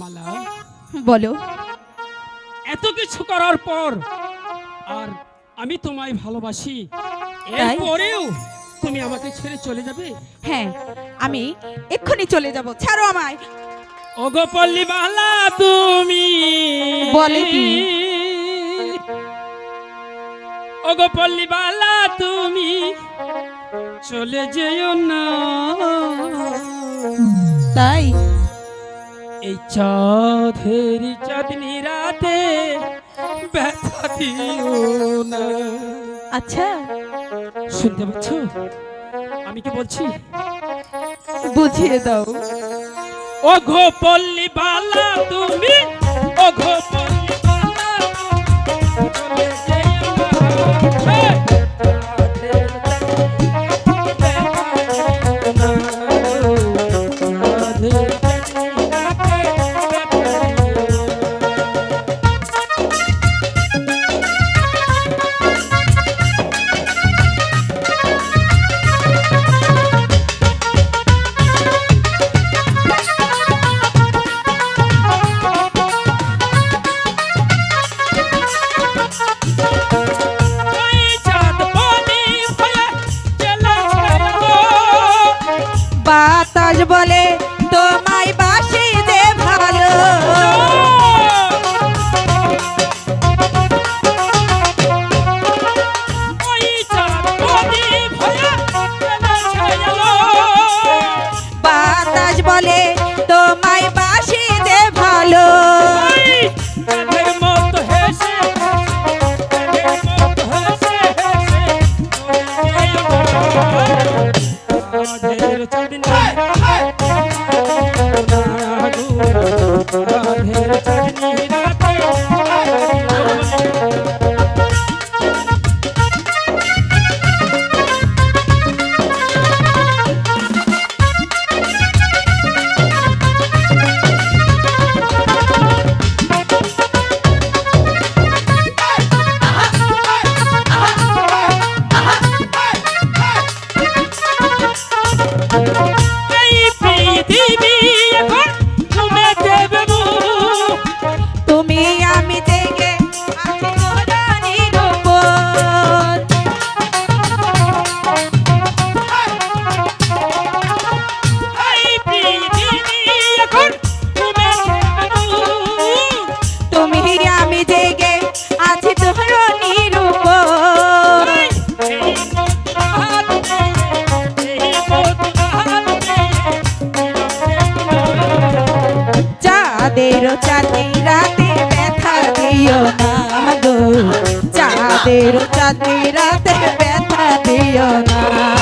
মালা। বলো। এত কিছু করার পর আর আমি তোমায় ভালোবাসি? এরপরেও তুমি আমাকে ছেড়ে চলে যাবে? হ্যাঁ আমি এক্ষুনি চলে যাব। ছাড়ো আমায়। ওগো পল্লী মালা তুমি বলে কি? ওগো পল্লী মালা তুমি চলে যেও না। তাই? এই চাঁদের চাঁদনি রাতে ব্যথা দিও না। আচ্ছা। শুনতে পাচ্ছ? আমি কি বলছি? বুঝিয়ে দাও। ও ঘো পল্লী বালা তুমি ও ঘো পল্লী বালা বাতাস বলে তোমায় বাসি দে ভালো। বাতাস বলে রাধের চাঁদনি রাধের চাঁদনি রাতে এই পৃথিবী এখন ঘুমে দেবে তুমি আমি মুখ। তুমি আমি জেগে চাঁদের চাঁদি রাতে ব্যথা দিও না গো। চাঁদের চাঁদি রাতে ব্যথা দিও না।